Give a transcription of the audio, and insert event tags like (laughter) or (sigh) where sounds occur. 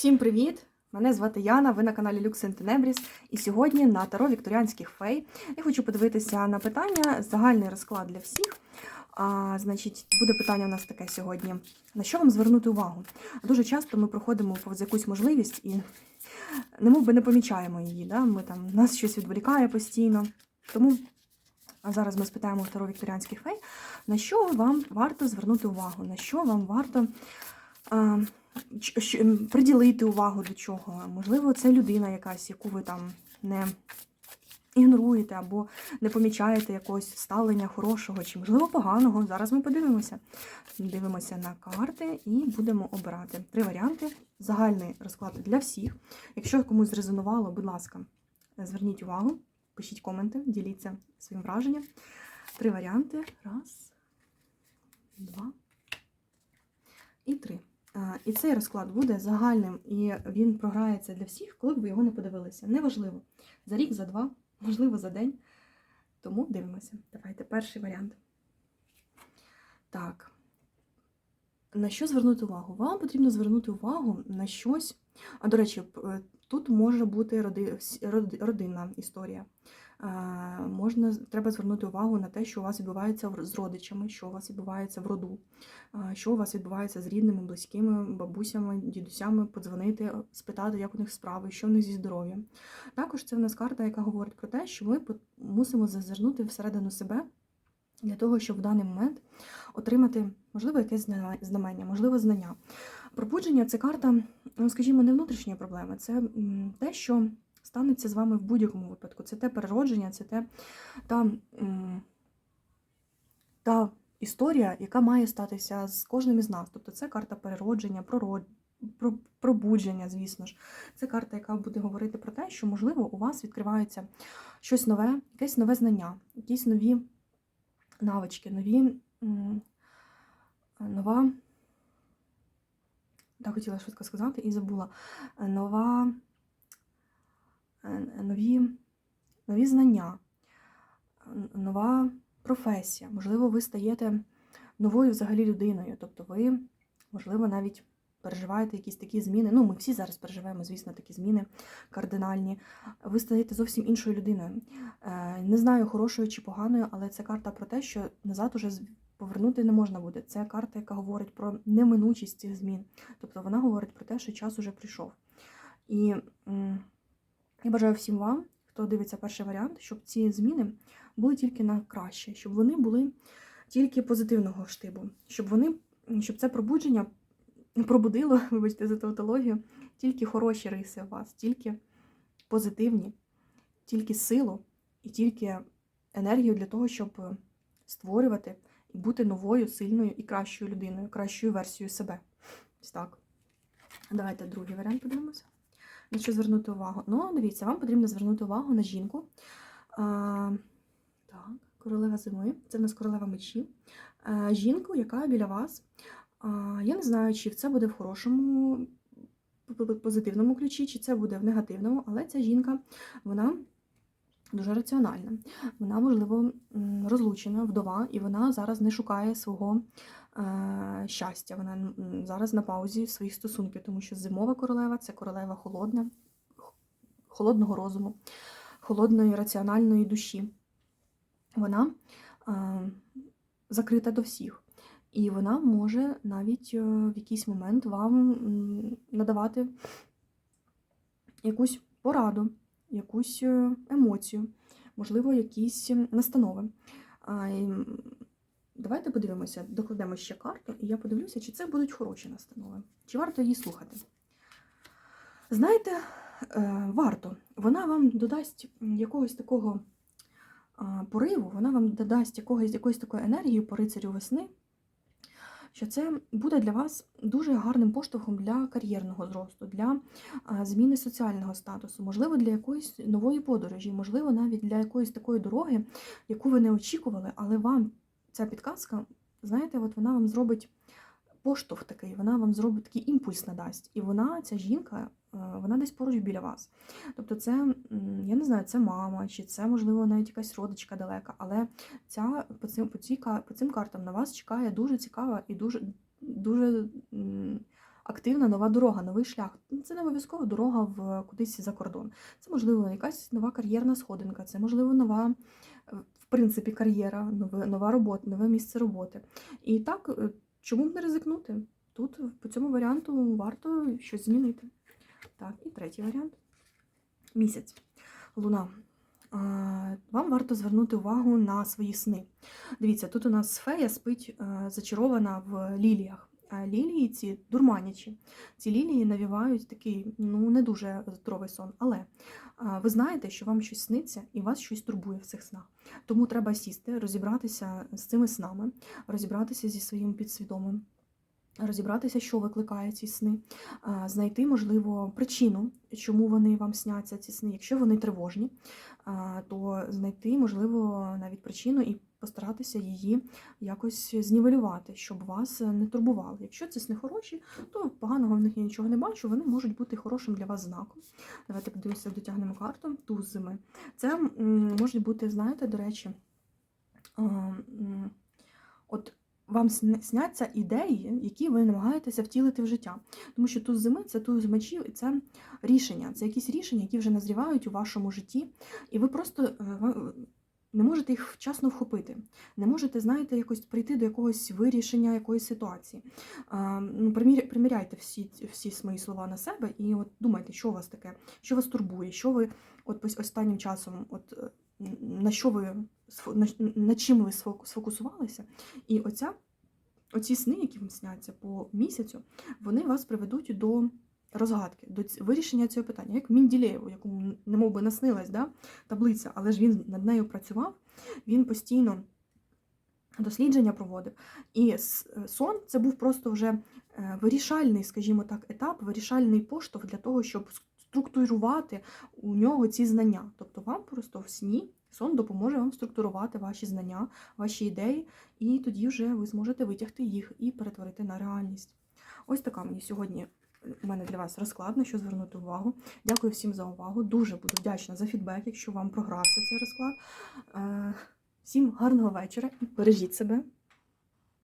Всім привіт! Мене звати Яна, ви на каналі Lux Tenebris. І сьогодні на Таро Вікторіанських фей я хочу подивитися на питання, загальний розклад для всіх. А, Значить, буде питання у нас таке сьогодні. На що вам звернути увагу? Дуже часто ми проходимо повз якусь можливість і немов би не помічаємо її. Да? Ми там, Нас щось відволікає постійно. Тому а зараз ми спитаємо Таро Вікторіанських фей, на що вам варто звернути увагу, на що вам варто. А, приділити увагу до чого. Можливо, це людина якась, яку ви там не ігноруєте або не помічаєте якогось ставлення хорошого чи, можливо, поганого. Зараз ми подивимося. Дивимося на карти і будемо обирати три варіанти. Загальний розклад для всіх. Якщо комусь зрезонувало, будь ласка, зверніть увагу, пишіть коменти, діліться своїм враженням. Три варіанти. Раз, два і три. І цей розклад буде загальним, і він програється для всіх, коли б ви його не подивилися. Неважливо. За рік, за два, можливо, за день. Тому дивимося. Давайте перший варіант. Так. На що звернути увагу? Вам потрібно звернути увагу на щось. А до речі, тут може бути роди- родинна історія. Можна, треба звернути увагу на те, що у вас відбувається з родичами, що у вас відбувається в роду що у вас відбувається з рідними, близькими, бабусями, дідусями, подзвонити, спитати, як у них справи, що в них зі здоров'ям. Також це в нас карта, яка говорить про те, що ми мусимо зазирнути всередину себе для того, щоб в даний момент отримати, можливо, якесь знамення, можливо, знання. Пробудження це карта, ну, скажімо, не внутрішньої проблеми, це те, що станеться з вами в будь-якому випадку. Це те переродження, це те та. та історія, яка має статися з кожним із нас. Тобто це карта переродження, прород... про- пробудження, звісно ж. Це карта, яка буде говорити про те, що, можливо, у вас відкривається щось нове, якесь нове знання, якісь нові навички, нові. Нова, так хотіла швидко сказати і забула. Нова, нові, нові знання, нова професія. Можливо, ви стаєте новою взагалі людиною. Тобто ви, можливо, навіть переживаєте якісь такі зміни. Ну, ми всі зараз переживаємо, звісно, такі зміни кардинальні. Ви стаєте зовсім іншою людиною. Е, Не знаю, хорошою чи поганою, але це карта про те, що назад уже повернути не можна буде. Це карта, яка говорить про неминучість цих змін. Тобто вона говорить про те, що час уже прийшов. І я бажаю всім вам, хто дивиться перший варіант, щоб ці зміни були тільки на краще, щоб вони були тільки позитивного штибу, щоб вони, щоб це пробудження пробудило, (laughs) вибачте за тавтологію, тільки хороші риси у вас, тільки позитивні, тільки силу і тільки енергію для того, щоб створювати і бути новою, сильною і кращою людиною, кращою версією себе. Ось так. Давайте другий варіант подивимося. На що звернути увагу? Ну, дивіться, вам потрібно звернути увагу на жінку. А, так, королева зими. Це в нас королева мечі. А, жінку, яка біля вас. А, я не знаю, чи це буде в хорошому позитивному ключі, чи це буде в негативному, але ця жінка, вона дуже раціональна. Вона, можливо, розлучена, вдова, і вона зараз не шукає свого е, щастя. Вона зараз на паузі своїх стосунків, тому що зимова королева це королева холодна, холодного розуму, холодної раціональної душі. Вона е, закрита до всіх. І вона може навіть е, в якийсь момент вам надавати якусь пораду, якусь е, емоцію, можливо, якісь настанови. Давайте подивимося, докладемо ще карту, і я подивлюся, чи це будуть хороші настанови, чи варто її слухати. Знаєте, е, варто. Вона вам додасть якогось такого пориву, вона вам додасть якогось, якоїсь такої енергії по рицарю весни, що це буде для вас дуже гарним поштовхом для кар'єрного зросту, для зміни соціального статусу, можливо, для якоїсь нової подорожі, можливо, навіть для якоїсь такої дороги, яку ви не очікували, але вам ця підказка, знаєте, от вона вам зробить поштовх такий, вона вам зробить такий імпульс надасть. І вона, ця жінка, е, вона десь поруч біля вас. Тобто, це, я не знаю, це мама, чи це, можливо, навіть якась родичка далека, але ця по цим, по, цій, по цим картам на вас чекає дуже цікава і дуже, дуже активна нова дорога, новий шлях. Це не обов'язково дорога в кудись за кордон. Це можливо якась нова кар'єрна сходинка, це можливо нова, в принципі, кар'єра, нова робота, нове місце роботи. І так, е, чому б не ризикнути? Тут по цьому варіанту варто щось змінити. Так, і третій варіант. Місяць. Луна. Вам варто звернути увагу на свої сни. Дивіться, тут у нас фея спить е, зачарована в ліліях. Лілії ці дурманячі. Ці лілії навівають такий ну не дуже здоровий сон. Але ви знаєте, що вам щось сниться і вас щось турбує в цих снах. Тому треба сісти, розібратися з цими снами, розібратися зі своїм підсвідомим, розібратися, що викликає ці сни, знайти, можливо, причину, чому вони вам сняться, ці сни. Якщо вони тривожні, то знайти, можливо, навіть причину і постаратися її якось знівелювати, щоб вас не турбували. Якщо це сни хороші, то поганого в них я нічого не бачу, вони можуть бути хорошим для вас знаком. Давайте подивимося, дотягнемо карту туз зими. Це можуть бути, знаєте, до речі, от вам сня- сняться ідеї, які ви намагаєтеся втілити в життя. Тому що туз зими це туз мечів, і це рішення. Це якісь рішення, які вже назрівають у вашому житті, і ви просто е, не можете їх вчасно вхопити. Не можете, знаєте, якось прийти до якогось вирішення якоїсь ситуації. Ну, приміряйте всі, всі мої слова на себе і от думайте, що у вас таке, що вас турбує, що ви от останнім часом, от е, на що ви на, на чим ви сфокусувалися. І оця, оці сни, які вам сняться по місяцю, вони вас приведуть до розгадки, до вирішення цього питання, як Мінділеєву, якому немов би наснилась да, таблиця, але ж він над нею працював, він постійно дослідження проводив. І е, сон це був просто вже е, вирішальний, скажімо так, етап, вирішальний поштовх для того, щоб структурувати у нього ці знання. Тобто вам просто в сні сон допоможе вам структурувати ваші знання, ваші ідеї, і тоді вже ви зможете витягти їх і перетворити на реальність. Ось така мені сьогодні у мене для вас розклад, на що звернути увагу. Дякую всім за увагу. Дуже буду вдячна за фідбек, якщо вам програвся цей розклад. Е, Всім гарного вечора і бережіть себе.